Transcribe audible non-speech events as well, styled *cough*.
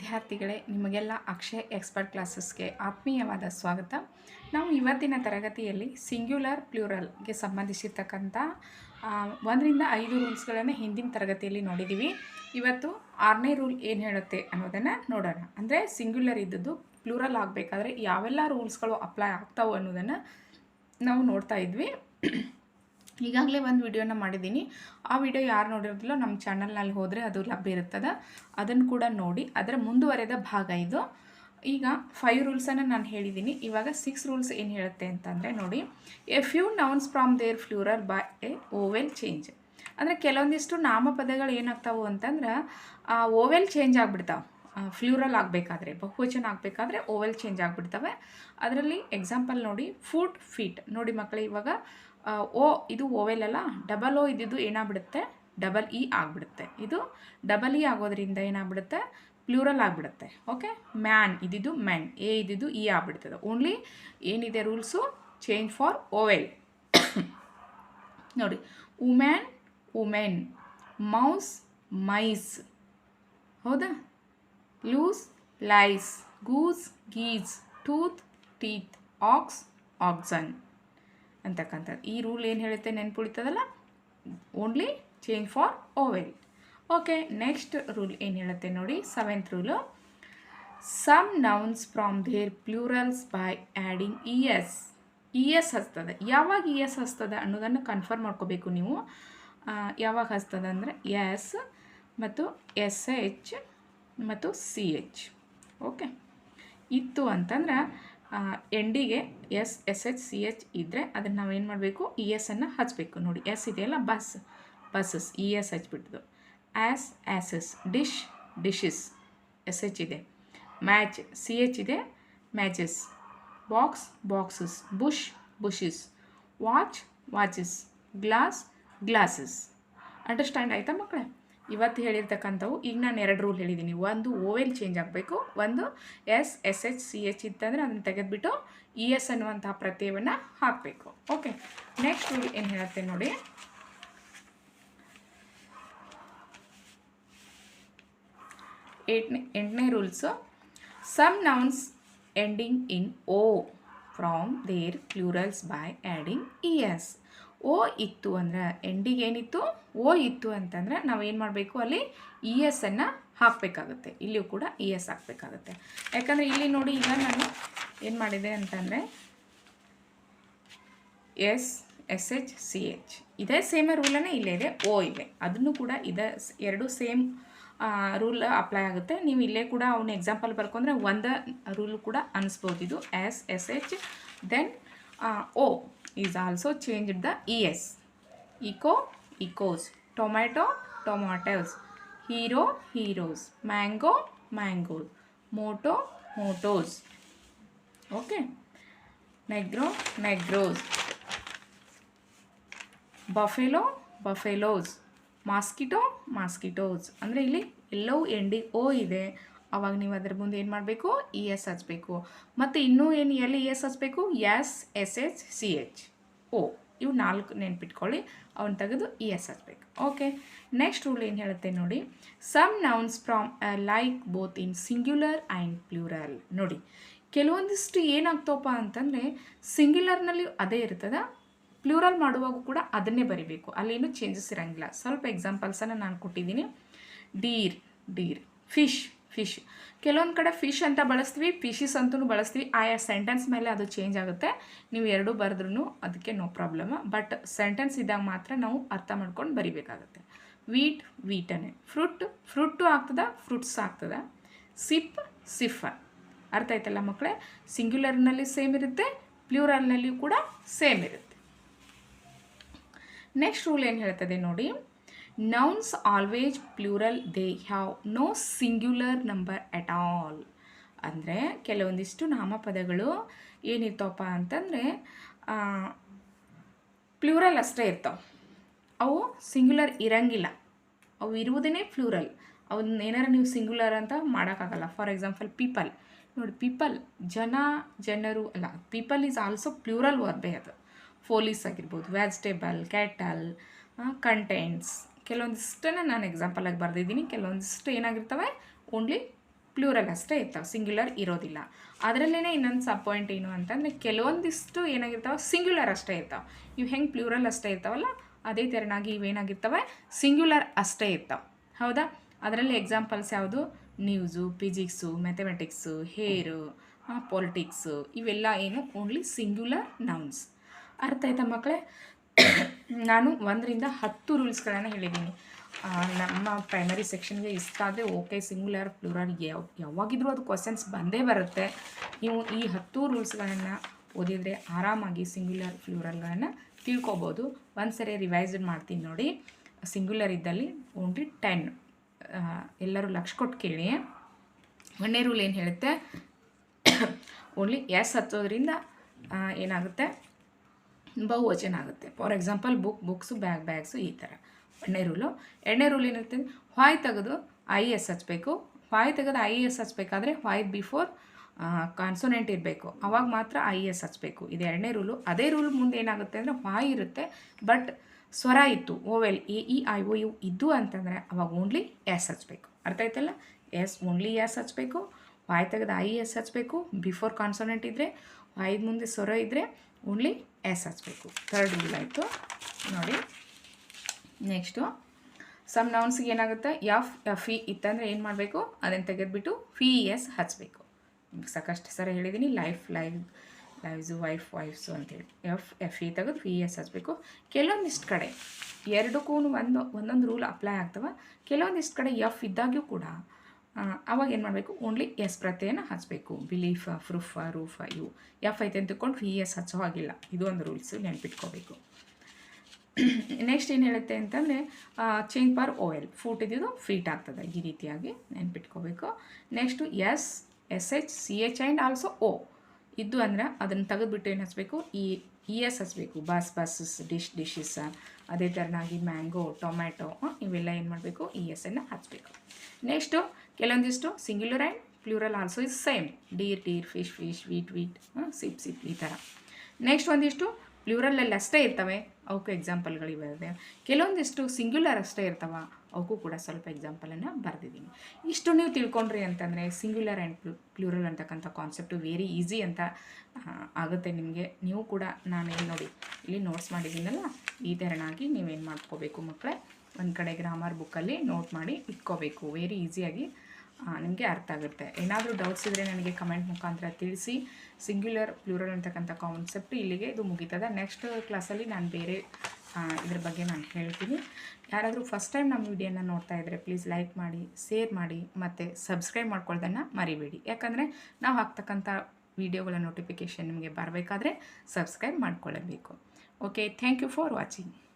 ವಿದ್ಯಾರ್ಥಿಗಳೇ, ನಿಮಗೆಲ್ಲ ಅಕ್ಷಯ್ ಎಕ್ಸ್ಪರ್ಟ್ ಕ್ಲಾಸಸ್ಗೆ ಆತ್ಮೀಯವಾದ ಸ್ವಾಗತ. ನಾವು ಇವತ್ತಿನ ತರಗತಿಯಲ್ಲಿ ಸಿಂಗ್ಯುಲರ್ ಪ್ಲೂರಲ್ಗೆ ಸಂಬಂಧಿಸಿರ್ತಕ್ಕಂಥ ಒಂದರಿಂದ ಐದು ರೂಲ್ಸ್ಗಳನ್ನು ಹಿಂದಿನ ತರಗತಿಯಲ್ಲಿ ನೋಡಿದ್ದೀವಿ ಇವತ್ತು ಆರನೇ ರೂಲ್ ಏನು ಹೇಳುತ್ತೆ ಅನ್ನೋದನ್ನು ನೋಡೋಣ. ಅಂದರೆ ಸಿಂಗ್ಯುಲರ್ ಇದ್ದದ್ದು ಪ್ಲೂರಲ್ ಆಗಬೇಕಾದ್ರೆ ಯಾವೆಲ್ಲ ರೂಲ್ಸ್ಗಳು ಅಪ್ಲೈ ಆಗ್ತಾವೆ ಅನ್ನೋದನ್ನು ನಾವು ನೋಡ್ತಾ ಇದ್ವಿ. ಈಗಾಗಲೇ ಒಂದು ವಿಡಿಯೋನ ಮಾಡಿದ್ದೀನಿ. ಆ ವಿಡಿಯೋ ಯಾರು ನೋಡಿರೋದಿಲ್ಲ ನಮ್ಮ ಚಾನಲ್ನಲ್ಲಿ ಹೋದರೆ ಅದು ಲಭ್ಯ ಇರ್ತದೆ ಅದನ್ನು ಕೂಡ ನೋಡಿ. ಅದರ ಮುಂದುವರೆದ ಭಾಗ ಇದು. ಈಗ ಫೈವ್ ರೂಲ್ಸನ್ನು ನಾನು ಹೇಳಿದ್ದೀನಿ ಇವಾಗ ಸಿಕ್ಸ್ ರೂಲ್ಸ್ ಏನು ಹೇಳುತ್ತೆ ಅಂತಂದರೆ ನೋಡಿ. A few nouns from their plural by a vowel change ಅಂದರೆ ಕೆಲವೊಂದಿಷ್ಟು ನಾಮಪದಗಳು ಏನಾಗ್ತಾವು ಅಂತಂದ್ರೆ, ಆ ಓವೆಲ್ ಚೇಂಜ್ ಆಗಿಬಿಡ್ತಾವೆ. ಫ್ಲೂರಲ್ ಆಗಬೇಕಾದ್ರೆ, ಬಹುವಚನ ಆಗಬೇಕಾದ್ರೆ ಓವೆಲ್ ಚೇಂಜ್ ಆಗಿಬಿಡ್ತವೆ. ಅದರಲ್ಲಿ ಎಕ್ಸಾಂಪಲ್ ನೋಡಿ ಫುಡ್ ಫೀಟ್ ನೋಡಿ ಮಕ್ಕಳು ಇವಾಗ ಓ, ಇದು ಓವೆಲ್ ಅಲ್ಲ? ಡಬಲ್ ಓ ಇದ್ದಿದ್ದು ಏನಾಗ್ಬಿಡುತ್ತೆ? ಡಬಲ್ ಇ ಆಗಿಬಿಡುತ್ತೆ. ಇದು ಡಬಲ್ ಇ ಆಗೋದ್ರಿಂದ ಏನಾಗ್ಬಿಡುತ್ತೆ? ಪ್ಲೂರಲ್ ಆಗಿಬಿಡುತ್ತೆ. ಓಕೆ ಮ್ಯಾನ್ ಇದ್ದಿದ್ದು ಮೆನ್ ಎ ಇದ್ದಿದ್ದು ಇ ಆಗಿಬಿಡ್ತದೆ. ಓನ್ಲಿ ಏನಿದೆ ರೂಲ್ಸು ಚೇಂಜ್ ಫಾರ್ ಓವೆಲ್ ನೋಡಿ ಉಮೆನ್ ಉಮೆನ್ ಮೌಸ್ ಮೈಸ್ ಹೌದಾ? Louse lice goose geese tooth teeth ox oxen ಅಂತಕ್ಕಂಥದ್ದು. ಈ ರೂಲ್ ಏನು ಹೇಳುತ್ತೆ ನೆನ್ಪುಳಿತದಲ್ಲ only change for vowel okay next rule ಏನು ಹೇಳುತ್ತೆ ನೋಡಿ seventh rule. Some nouns from their plurals by adding e s e s ಹಸ್ತದೆ ಯಾವಾಗ E S ಹಸ್ತದೆ ಅನ್ನೋದನ್ನು confirm ಮಾಡ್ಕೋಬೇಕು ನೀವು. ಯಾವಾಗ ಹಸ್ತದೆ ಅಂದರೆ ಎಸ್ ಮತ್ತು ಎಸ್ ಎಚ್ ಮತ್ತು ಸಿ ಎಚ್ ಓಕೆ ಇತ್ತು ಅಂತಂದ್ರೆ ಎಂಡಿಗೆ s s h c h ಇದ್ದರೆ ಅದನ್ನು ಏನು ಮಾಡಬೇಕು? ಇ ಎಸ್ ಅನ್ನು ಹಚ್ಚಬೇಕು ನೋಡಿ ಎಸ್ ಇದೆಯಲ್ಲ bus buses E S ಹಚ್ಬಿಟ್ಟಿದ್ದು ass asses dish dishes s h ಇದೆ. ಮ್ಯಾಚ್ ಸಿ ಎಚ್ ಇದೆ matches box boxes bush bushes watch watches glass glasses understand ಆಯಿತಾ ಮಕ್ಕಳೇ ಇವತ್ತು ಹೇಳಿರ್ತಕ್ಕಂಥವು, ಈಗ ನಾನು ಎರಡು ರೂಲ್ ಹೇಳಿದ್ದೀನಿ ಒಂದು ಓವೆಲ್ ಚೇಂಜ್ ಆಗಬೇಕು, ಒಂದು s s h c h ಇತ್ತಂದರೆ ಅದನ್ನು ತೆಗೆದುಬಿಟ್ಟು ಇ ಎಸ್ ಅನ್ನುವಂತಹ ಪ್ರತ್ಯಯವನ್ನು ಹಾಕಬೇಕು. ಓಕೆ ನೆಕ್ಸ್ಟ್ ರೂಲ್ ಏನು ಹೇಳುತ್ತೆ ನೋಡಿ. ಏಟ್ನೇ, ಎಂಟನೇ rules some nouns ending in o from their plurals by adding e s o ಇತ್ತು ಅಂದರೆ ಎಂಡಿಗೆ ಏನಿತ್ತು? ಓ ಇತ್ತು ಅಂತಂದರೆ ನಾವು ಏನು ಮಾಡಬೇಕು ಅಲ್ಲಿ? ಇ ಎಸ್ ಅನ್ನು ಹಾಕಬೇಕಾಗುತ್ತೆ. ಇಲ್ಲಿಯೂ ಕೂಡ ಇ ಎಸ್ ಹಾಕಬೇಕಾಗುತ್ತೆ. ಯಾಕಂದರೆ ಇಲ್ಲಿ ನೋಡಿ ಈಗ ನಾನು ಏನು ಮಾಡಿದೆ ಅಂತಂದರೆ s s h c h ಇದೇ ಸೇಮ್ ರೂಲನೇ ಇಲ್ಲೇ ಇದೆ. ಓ ಇದೆ ಅದನ್ನು ಕೂಡ ಇದೆ ಎರಡು ಸೇಮ್ ರೂಲ್ ಅಪ್ಲೈ ಆಗುತ್ತೆ. ನೀವು ಇಲ್ಲೇ ಕೂಡ ಅವನ ಎಕ್ಸಾಂಪಲ್ ಬರ್ಕೊಂಡ್ರೆ ಒಂದು ರೂಲ್ ಕೂಡ ಅನಿಸ್ಬೋದು ಇದು. S s h then o is also change the e s echo echoes tomato tomatoes hero heroes mango mangoes motto mottos okay negro negroes buffalo buffaloes mosquito mosquitoes ಅಂದರೆ ಇಲ್ಲಿ ಎಲ್ಲವೂ ಎಂಡಿ ಓ ಇದೆ. ಅವಾಗ ನೀವು ಅದ್ರ ಮುಂದೆ ಏನು ಮಾಡಬೇಕು? ಇ ಎಸ್ ಹಚ್ಚಬೇಕು ಮತ್ತು ಇನ್ನೂ ಏನು ಎಲ್ಲಿ ಇ ಎಸ್ ಹಚ್ಚಬೇಕು s s h c h o, ಇವು ನಾಲ್ಕು ನೆನ್ಪಿಟ್ಕೊಳ್ಳಿ. ಅವನ್ನ ತೆಗೆದು ಇ ಎಸ್ ಹಚ್ಚಬೇಕು ಓಕೆ ನೆಕ್ಸ್ಟ್ ರೂಲ್ ಏನು ಹೇಳುತ್ತೆ ನೋಡಿ. Some nouns from like both in singular and plural ನೋಡಿ, ಕೆಲವೊಂದಿಷ್ಟು ಏನಾಗ್ತವಪ್ಪ ಅಂತಂದರೆ ಸಿಂಗ್ಯುಲರ್ನಲ್ಲಿ ಅದೇ ಇರ್ತದೆ ಪ್ಲೂರಲ್ ಮಾಡುವಾಗ ಕೂಡ ಅದನ್ನೇ ಬರಿಬೇಕು. ಅಲ್ಲೇನು ಚೇಂಜಸ್ ಇರೋಂಗಿಲ್ಲ. ಸ್ವಲ್ಪ ಎಕ್ಸಾಂಪಲ್ಸನ್ನು ನಾನು ಕೊಟ್ಟಿದ್ದೀನಿ. Deer deer fish fish. ಕೆಲವೊಂದು ಕಡೆ ಫಿಶ್ ಅಂತ ಬಳಸ್ತೀವಿ, ಫಿಶಸ್ ಅಂತೂ ಬಳಸ್ತೀವಿ. ಆಯಾ ಸೆಂಟೆನ್ಸ್ ಮೇಲೆ ಅದು ಚೇಂಜ್ ಆಗುತ್ತೆ. ನೀವು ಎರಡೂ ಬರೆದ್ರೂ ಅದಕ್ಕೆ ನೋ ಪ್ರಾಬ್ಲಮ್ ಬಟ್ ಸೆಂಟೆನ್ಸ್ ಇದ್ದಾಗ ಮಾತ್ರ ನಾವು ಅರ್ಥ ಮಾಡ್ಕೊಂಡು ಬರಿಬೇಕಾಗುತ್ತೆ. ವೀಟ್ ವೀಟನೆ ಫ್ರೂಟ್ ಫ್ರೂಟು ಆಗ್ತದ ಫ್ರೂಟ್ಸ್ ಆಗ್ತದೆ. ಸಿಪ್ ಸಿಫ ಅರ್ಥ ಆಯ್ತಲ್ಲ ಮಕ್ಕಳೇ ಸಿಂಗ್ಯುಲರ್ನಲ್ಲಿ ಸೇಮ್ ಇರುತ್ತೆ ಪ್ಲೂರಲ್ನಲ್ಲಿಯೂ ಕೂಡ ಸೇಮ್ ಇರುತ್ತೆ. ನೆಕ್ಸ್ಟ್ ರೂಲ್ ಏನು ಹೇಳ್ತದೆ ನೋಡಿ. Nouns always plural they have no singular number at all ಅಂದರೆ ಕೆಲವೊಂದಿಷ್ಟು ನಾಮಪದಗಳು ಏನಿರ್ತಾವಪ್ಪ ಅಂತಂದರೆ ಪ್ಲೂರಲ್ ಅಷ್ಟೇ ಇರ್ತಾವೆ. ಅವು ಸಿಂಗ್ಯುಲರ್ ಇರಂಗಿಲ್ಲ. ಅವು ಇರುವುದೇ ಪ್ಲೂರಲ್ ಅವನ್ನ ಏನಾರ ನೀವು ಸಿಂಗ್ಯುಲರ್ ಅಂತ ಮಾಡೋಕ್ಕಾಗಲ್ಲ. ಫಾರ್ ಎಕ್ಸಾಂಪಲ್ ಪೀಪಲ್ ನೋಡಿ ಪೀಪಲ್ ಜನ, ಜನರು, ಅಲ್ಲ ಪೀಪಲ್ ಈಸ್ ಆಲ್ಸೋ ಪ್ಲೂರಲ್ ವರ್ಬೇ ಅದು. ಫೋಲೀಸ್ ಆಗಿರ್ಬೋದು ವೆಜಿಟೇಬಲ್ ಕ್ಯಾಟಲ್ ಕಂಟೆಂಟ್ಸ್ ಕೆಲವೊಂದಿಷ್ಟನ್ನು ನಾನು ಎಕ್ಸಾಂಪಲಾಗಿ ಬರೆದಿದ್ದೀನಿ. ಕೆಲವೊಂದಿಷ್ಟು ಏನಾಗಿರ್ತವೆ? ಓನ್ಲಿ ಪ್ಲೂರಲ್ ಅಷ್ಟೇ ಇರ್ತಾವೆ. ಸಿಂಗ್ಯುಲರ್ ಇರೋದಿಲ್ಲ. ಅದರಲ್ಲೇ ಇನ್ನೊಂದು ಸಬ್ ಪಾಯಿಂಟ್ ಏನು ಅಂತಂದರೆ ಕೆಲವೊಂದಿಷ್ಟು ಏನಾಗಿರ್ತಾವೆ? ಸಿಂಗ್ಯುಲರ್ ಅಷ್ಟೇ ಇರ್ತಾವೆ. ಇವು ಹೆಂಗೆ ಪ್ಲೂರಲ್ ಅಷ್ಟೇ ಇರ್ತಾವಲ್ಲ, ಅದೇ ತೆರನಾಗಿ ಇವೇನಾಗಿರ್ತವೆ ಸಿಂಗ್ಯುಲರ್ ಅಷ್ಟೇ ಇರ್ತಾವೆ. ಹೌದಾ? ಅದರಲ್ಲಿ ಎಕ್ಸಾಂಪಲ್ಸ್ ಯಾವುದು? News physics mathematics hair politics ಇವೆಲ್ಲ ಏನು? ಓನ್ಲಿ ಸಿಂಗ್ಯುಲರ್ ನೌನ್ಸ್ ಅರ್ಥ ಆಯ್ತಾ ಮಕ್ಕಳೇ? ನಾನು ಒಂದರಿಂದ ಹತ್ತು ರೂಲ್ಸ್ಗಳನ್ನು ಹೇಳಿದ್ದೀನಿ. ನಮ್ಮ ಪ್ರೈಮರಿ ಸೆಕ್ಷನ್ಗೆ ಇಷ್ಟ ಆದರೆ ಓಕೆ ಸಿಂಗ್ಯುಲರ್ ಪ್ಲೂರಲ್ ಯಾವ, ಯಾವಾಗಿದ್ರೂ ಅದು ಕ್ವಶನ್ಸ್ ಬಂದೇ ಬರುತ್ತೆ. ನೀವು ಈ ಹತ್ತು ರೂಲ್ಸ್ಗಳನ್ನು ಓದಿದರೆ ಆರಾಮಾಗಿ ಸಿಂಗ್ಯುಲರ್ ಫ್ಲೂರಲ್ಗಳನ್ನು ತಿಳ್ಕೊಬೋದು. ಒಂದು ಸರಿ ರಿವೈಸ್ಡ್ ಮಾಡ್ತೀನಿ ನೋಡಿ. ಸಿಂಗ್ಯುಲರ್ ಇದ್ದಲ್ಲಿ ಓನ್ಲಿ ಟೆನ್ ಎಲ್ಲರೂ ಲಕ್ಷ ಕೊಟ್ಟು ಕೇಳಿ. ಒಂದನೇ ರೂಲ್ ಏನು ಹೇಳುತ್ತೆ? *coughs* ಓನ್ಲಿ ಎಸ್ ಹತ್ತೋದ್ರಿಂದ ಏನಾಗುತ್ತೆ? ಬಹುವಚನ ಆಗುತ್ತೆ. For example book books bag bags ಈ ಥರ ಒಂದನೇ ರೂಲು ಎರಡನೇ ರೂಲ್ ಏನಿರುತ್ತೆ? ಹಾಯ್ ತೆಗೆದು ಐ ಎಸ್ ಹಚ್ಚಬೇಕು ಹಾಯ್ ತೆಗೆದು ಐ ಎಸ್ ಹಚ್ಚಬೇಕಾದ್ರೆ ಹಾಯ್ ಬಿಫೋರ್ ಕಾನ್ಸೋನೆಂಟ್ ಇರಬೇಕು. ಅವಾಗ ಮಾತ್ರ ಐ ಎಸ್ ಹಚ್ಚಬೇಕು ಇದು ಎರಡನೇ ರೂಲು ಅದೇ ರೂಲ್ ಮುಂದೆ ಏನಾಗುತ್ತೆ ಅಂದರೆ ಹಾಯ್ ಇರುತ್ತೆ ಬಟ್ ಸ್ವರ ಇತ್ತು. Vowel a e i o u ಇದ್ದು ಅಂತಂದರೆ ಅವಾಗ ಓನ್ಲಿ ಎಸ್ ಹಚ್ಚಬೇಕು ಅರ್ಥ ಆಯ್ತಲ್ಲ? ಎಸ್ ಓನ್ಲಿ ಎಸ್ ಹಚ್ಚಬೇಕು ವಾಯ್ ತೆಗೆದು ಐ ಎಸ್ ಹಚ್ಚಬೇಕು ಬಿಫೋರ್ ಕಾನ್ಸೋನೆಂಟ್ ಇದ್ದರೆ ವಾಯ್ದ ಮುಂದೆ ಸ್ವರ ಇದ್ದರೆ ಓನ್ಲಿ ಎಸ್ ಹಚ್ಚಬೇಕು ಥರ್ಡ್ ರೂಲ್ ಆಯಿತು. ನೋಡಿ. ನೆಕ್ಸ್ಟು ಸಮ್ ನೌನ್ಸ್ಗೆ ಏನಾಗುತ್ತೆ? ಎಫ್ ಎಫ್ ಇ ಇತ್ತಂದರೆ ಏನು ಮಾಡಬೇಕು? ಅದನ್ನು ತೆಗೆದುಬಿಟ್ಟು ಫಿ, ಎಸ್ ಹಚ್ಚಬೇಕು ಸಾಕಷ್ಟು ಸರ ಹೇಳಿದ್ದೀನಿ life live lives wife wifes ಅಂತೇಳಿ. ಎಫ್ ಎಫ್ ಇ ತೆಗೆದು ಫಿ, ಎಸ್ ಹಚ್ಚಬೇಕು ಕೆಲವೊಂದಿಷ್ಟು ಕಡೆ ಎರಡಕ್ಕೂ ಒಂದು, ಒಂದೊಂದು ರೂಲ್ ಅಪ್ಲೈ ಆಗ್ತವೆ. ಕೆಲವೊಂದಿಷ್ಟು ಕಡೆ ಎಫ್ ಇದ್ದಾಗ್ಯೂ ಕೂಡ ಆ, ಅವಾಗ ಏನು ಮಾಡಬೇಕು? ಓನ್ಲಿ ಎಸ್ ಪ್ರತ್ಯಯನ ಹಚ್ಚಬೇಕು ಬಿಲೀಫ ಪ್ರೂಫ ರೂಫ ಇವು ಎಫ್ ಐತೆ ಅಂತ ತಿಳ್ಕೊಂಡು ವಿ ಎಸ್ ಹಚ್ಚೋ ಹಾಗಿಲ್ಲ. ಇದು ಒಂದು ರೂಲ್ಸು ನೆನ್ಪಿಟ್ಕೋಬೇಕು. ನೆಕ್ಸ್ಟ್ ಏನು ಹೇಳುತ್ತೆ ಅಂತಂದರೆ ಚೇಂಜ್ ಪರ್ ಓಯಲ್ ಫೂಟ್ ಇದ್ದಿದ್ದು ಫೀಟ್ ಆಗ್ತದೆ. ಈ ರೀತಿಯಾಗಿ ನೆನ್ಪಿಟ್ಕೋಬೇಕು. Next s s h c h and also o ಇದ್ದು ಅಂದರೆ ಅದನ್ನು ತೆಗೆದುಬಿಟ್ಟು ಏನು ಹಚ್ಚಬೇಕು ಈ ಇ ಎಸ್ ಹಚ್ಚಬೇಕು ಬಸ್ ಬಸ್ಸಸ್ ಡಿಶ್ ಡಿಶಸ್ ಅದೇ ಥರನಾಗಿ ಮ್ಯಾಂಗೋ, ಟೊಮ್ಯಾಟೊ ಇವೆಲ್ಲ ಏನು ಮಾಡಬೇಕು? ಇ ಎಸ್ ಎನ್ನ ಹಚ್ಚಬೇಕು ನೆಕ್ಸ್ಟು ಕೆಲವೊಂದಿಷ್ಟು singular and plural also is same deer deer fish fish wheat wheat sheep sheep ಈ ಥರ. ನೆಕ್ಸ್ಟ್ ಒಂದಿಷ್ಟು ಪ್ಲೂರಲಲ್ಲಿ ಅಷ್ಟೇ ಇರ್ತವೆ. ಅವಕ್ಕೂ ಎಕ್ಸಾಂಪಲ್ಗಳಿವೆ ಕೆಲವೊಂದಿಷ್ಟು ಸಿಂಗ್ಯುಲರ್ ಅಷ್ಟೇ ಇರ್ತವೆ. ಅವಕ್ಕೂ ಕೂಡ ಸ್ವಲ್ಪ ಎಕ್ಸಾಂಪಲನ್ನು ಬರೆದಿದ್ದೀನಿ. ಇಷ್ಟು ನೀವು ತಿಳ್ಕೊಂಡ್ರಿ ಅಂತಂದರೆ ಸಿಂಗ್ಯುಲರ್ ಆ್ಯಂಡ್ ಪ್ಲೂ, ಪ್ಲೂರಲ್ ಅಂತಕ್ಕಂಥ ಕಾನ್ಸೆಪ್ಟು ವೆರಿ ಈಸಿ ಅಂತ ಆಗುತ್ತೆ ನಿಮಗೆ. ನೀವು ಕೂಡ ನಾನು ಏನು ನೋಡಿ, ಇಲ್ಲಿ ನೋಟ್ಸ್ ಮಾಡಿದ್ದೀನಲ್ಲ, ಈ ಥರನಾಗಿ ನೀವೇನು ಮಾಡ್ಕೋಬೇಕು ಮಕ್ಕಳೇ ಒಂದು ಕಡೆ ಗ್ರಾಮರ್ ಬುಕ್ಕಲ್ಲಿ ನೋಟ್ ಮಾಡಿ ಇಟ್ಕೋಬೇಕು. ವೆರಿ ಈಸಿಯಾಗಿ ನಿಮಗೆ ಅರ್ಥ ಆಗುತ್ತೆ. ಏನಾದರೂ ಡೌಟ್ಸ್ ಇದ್ದರೆ ನನಗೆ ಕಮೆಂಟ್ ಮುಖಾಂತರ ತಿಳಿಸಿ. ಸಿಂಗ್ಯುಲರ್ ಪ್ಲೂರಲ್ ಅಂತಕ್ಕಂಥ ಕಾನ್ಸೆಪ್ಟ್ ಇಲ್ಲಿಗೆ ಇದು ಮುಗೀತದ. ನೆಕ್ಸ್ಟ್ ಕ್ಲಾಸಲ್ಲಿ ನಾನು ಬೇರೆ ಇದ್ರ ಬಗ್ಗೆ ನಾನು ಹೇಳ್ತೀನಿ. ಯಾರಾದರೂ ಫಸ್ಟ್ ಟೈಮ್ ನಮ್ಮ ವಿಡಿಯೋನ ನೋಡ್ತಾ ಇದ್ದರೆ ಪ್ಲೀಸ್ ಲೈಕ್ ಮಾಡಿ ಶೇರ್ ಮಾಡಿ, ಮತ್ತು ಸಬ್ಸ್ಕ್ರೈಬ್ ಮಾಡ್ಕೊಳ್ಳೋದನ್ನು ಮರಿಬೇಡಿ. ಯಾಕಂದರೆ ನಾವು ಹಾಕ್ತಕ್ಕಂಥ ವಿಡಿಯೋಗಳ ನೋಟಿಫಿಕೇಷನ್ ನಿಮಗೆ ಬರಬೇಕಾದ್ರೆ subscribe ಮಾಡ್ಕೊಳ್ಳಬೇಕು okay thank you for watching